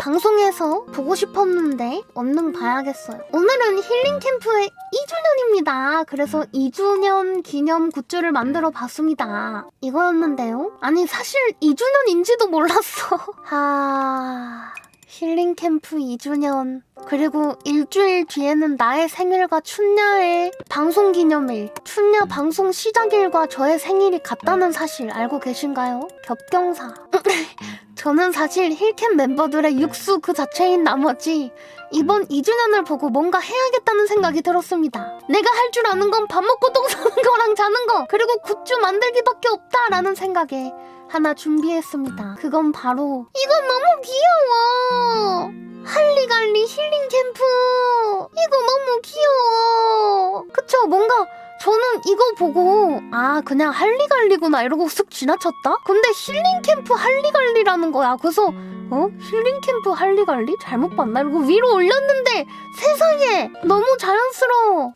방송에서 보고 싶었는데 얼른 봐야겠어요. 오늘은 힐링 캠프의 2주년입니다. 그래서 2주년 기념 굿즈를 만들어 봤습니다. 이거였는데요. 아니 사실 2주년인지도 몰랐어. 하... 힐링 캠프 2주년 그리고 일주일 뒤에는 나의 생일과 춘야의 방송 기념일 춘야 방송 시작일과 저의 생일이 같다는 사실 알고 계신가요? 겹경사 저는 사실 힐캠 멤버들의 육수 그 자체인 나머지 이번 2주년을 보고 뭔가 해야겠다는 생각이 들었습니다. 내가 할 줄 아는 건 밥 먹고 똥 싸는 거랑 자는 거 그리고 굿즈 만들기밖에 없다라는 생각에 하나 준비했습니다. 그건 바로 이건 너무 귀여워. 할리갈리 힐링 캠프 이거 너무 귀여워. 그쵸? 뭔가 저는 이거 보고 아 그냥 할리갈리구나 이러고 쓱 지나쳤다. 근데 힐링 캠프 할리갈리라는 거야. 그래서 어 힐링 캠프 할리갈리 잘못 봤나? 이러고 위로 올렸는데 세상에 너무 자연스러워.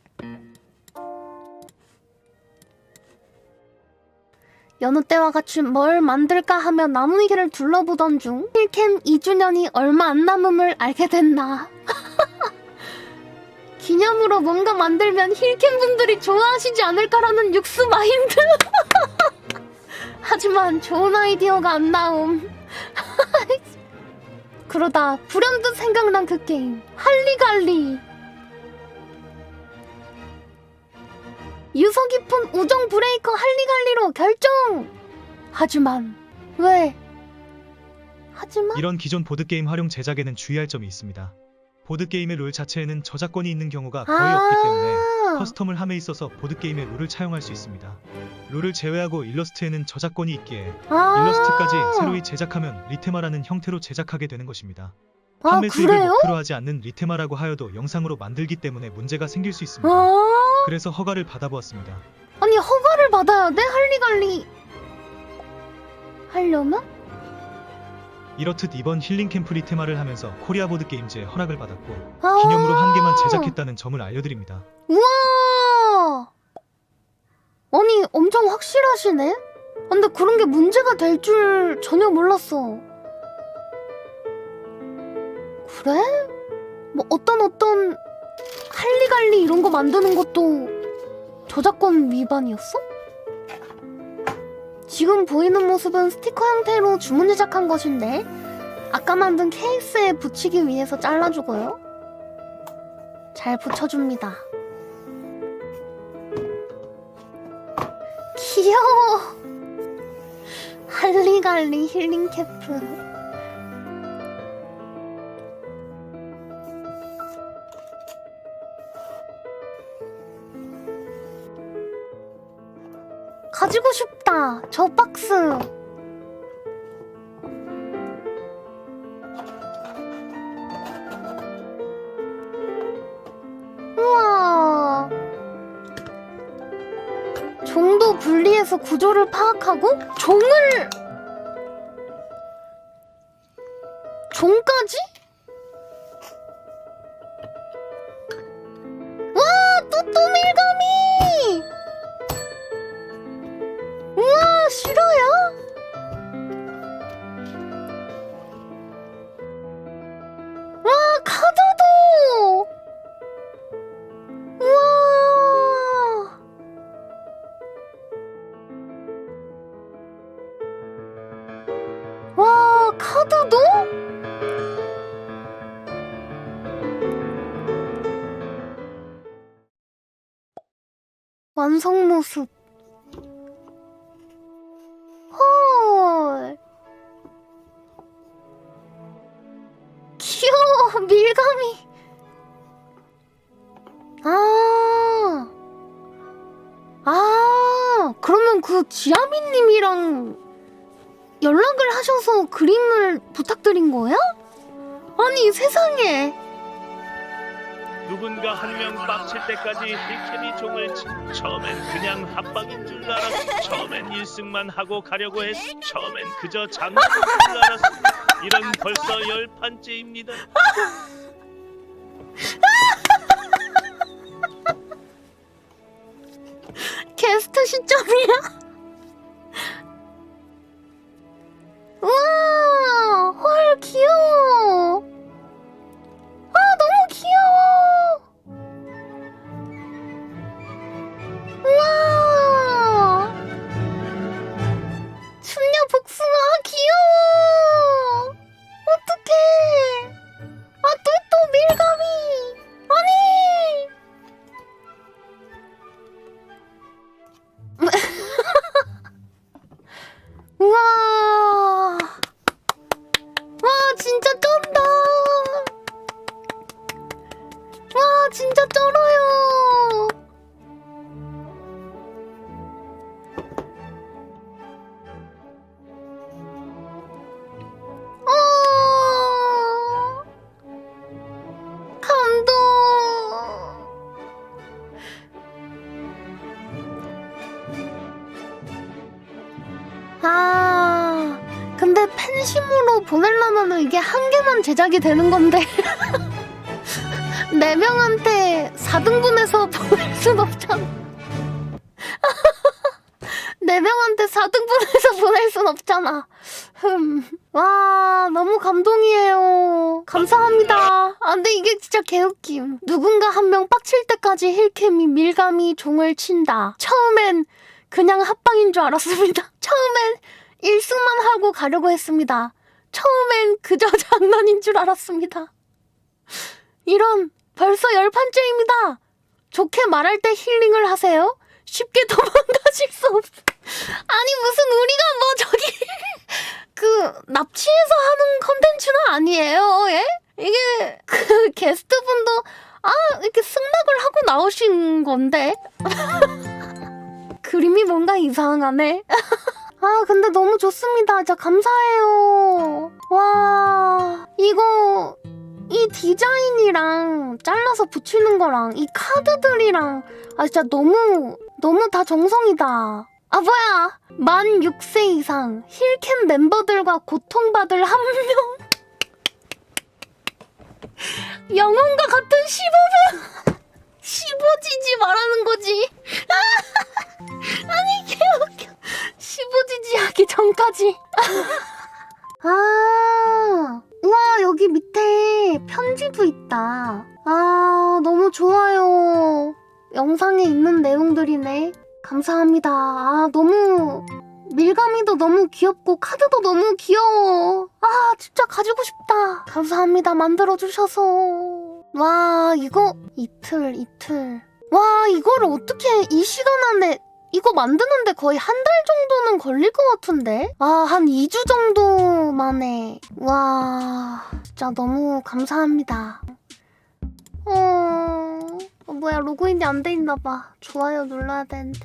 여느 때와 같이 뭘 만들까 하며 나무위기를 둘러보던 중 힐캠 2주년이 얼마 안 남음을 알게 됐나? 기념으로 뭔가 만들면 힐캠 분들이 좋아하시지 않을까라는 육수 마인드? 하지만 좋은 아이디어가 안 나옴. 그러다 불현듯 생각난 그 게임 할리갈리 유서 깊은 우정 브레이커 할리갈리로 결정! 하지만 왜? 하지만 이런 기존 보드게임 활용 제작에는 주의할 점이 있습니다. 보드게임의 룰 자체에는 저작권이 있는 경우가 거의 아. 없기 때문에 커스텀을 함에 있어서 보드게임의 룰을 차용할 수 있습니다. 룰을 제외하고 일러스트에는 저작권이 있기에 아~ 일러스트까지 새로이 제작하면 리테마라는 형태로 제작하게 되는 것입니다. 아 판매 수익을? 목표로 하지 않는 리테마라고 하여도 영상으로 만들기 때문에 문제가 생길 수 있습니다. 아 그래서 허가를 받아보았습니다. 아니 허가를 받아야 돼 할리갈리 하려면? 이렇듯 이번 힐링 캠프 리 테마를 하면서 코리아 보드 게임즈의 허락을 받았고 아~ 기념으로 한 개만 제작했다는 점을 알려드립니다. 우와 아니 엄청 확실하시네 근데 그런 게 문제가 될 줄 전혀 몰랐어 그래? 뭐 어떤 어떤 할리갈리 이런 거 만드는 것도 저작권 위반이었어? 지금 보이는 모습은 스티커 형태로 주문 제작한 것인데 아까 만든 케이스에 붙이기 위해서 잘라주고요. 잘 붙여줍니다. 귀여워! 할리갈리 힐링 캠프 가지고 싶다. 저 박스. 우와. 종도 분리해서 구조를 파악하고 종을 종까지? 와, 또또 밀감이! 와 카드도? 완성 모습 헐. 귀여워, 밀감이. 아. 아, 그러면 그 지아미님이랑 연락을 하셔서 그림을 부탁드린 거야? 아니, 세상에. 누군가 한 명 빡칠 때까지 힐캠이 종을 치 처음엔 그냥 합방인 줄 알았어 처음엔 1승만 하고 가려고 했어 처음엔 그저 장난인 줄 알았어 이런 벌써 열 판째입니다 게스트 시점이야? 아, 근데 팬심으로 보내려면 이게 한 개만 제작이 되는 건데. 네 명한테 4등분해서 보낼 순 없잖아. 네 명한테 4등분해서 보낼 순 없잖아. 흠. 와, 너무 감동이에요. 감사합니다. 아, 근데 이게 진짜 개웃김. 누군가 한 명 빡칠 때까지 힐캠이 밀감이 종을 친다. 처음엔 그냥 합방인 줄 알았습니다. 처음엔 일승만 하고 가려고 했습니다. 처음엔 그저 장난인 줄 알았습니다. 이런 벌써 열 판째입니다. 좋게 말할 때 힐링을 하세요. 쉽게 도망가실 수 없. 아니 무슨 우리가 뭐 저기 그 납치해서 하는 컨텐츠는 아니에요. 예? 이게 그 게스트분도 아 이렇게 승낙을 하고 나오신 건데 뭔가 이상하네. 아 근데 너무 좋습니다. 진짜 감사해요. 와 이거 이 디자인이랑 잘라서 붙이는 거랑 이 카드들이랑 아 진짜 너무 너무 다 정성이다. 아 뭐야 만 6세 이상 힐캠 멤버들과 고통받을 한 명 영혼과 같은 15분 15지지 말하는 거지 아니 개웃겨 15지지 전까지. 아 우와 여기 밑에 편지도 있다. 아 너무 좋아요. 영상에 있는 내용들이네. 감사합니다. 아 너무 밀감이도 너무 귀엽고 카드도 너무 귀여워. 아 진짜 가지고 싶다. 감사합니다. 만들어주셔서. 와 이거 이틀 이틀. 와 이거를 어떻게 이 시간 안에 이거 만드는데 거의 한 달 정도는 걸릴 것 같은데? 아, 한 2주 정도 만에. 와, 진짜 너무 감사합니다. 어, 어, 뭐야, 로그인이 안 돼 있나 봐. 좋아요 눌러야 되는데.